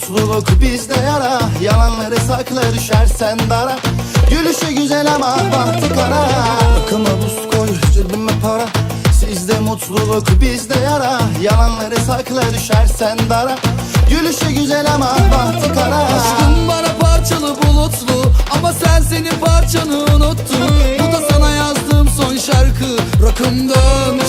mutluluk bizde yara. Yalanları sakla düşersen dara. Gülüşü güzel ama bahtı kara Akıma buz koy cebime para. Sizde mutluluk bizde yara. Yalanları sakla düşersen dara. Gülüşü güzel ama bahtı kara Aşkın bana parçalı bulutlu. Ama sen senin parçanı unuttun. Bu da sana yazdığım son şarkı. Rakımdan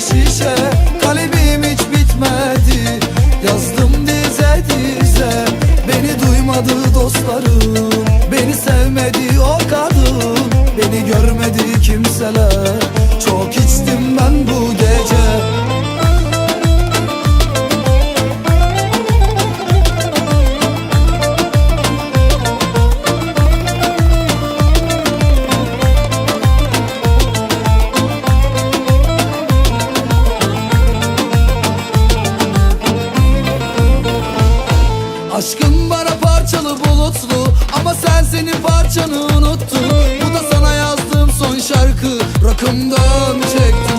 şişe Kalemim hiç bitmedi. Yazdım dize dize Beni duymadı dostlarım Aşkın bana parçalı bulutlu Ama sen senin parçanı unuttun. Bu da sana yazdığım son şarkı. Rakımdan çektim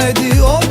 Yetmedi o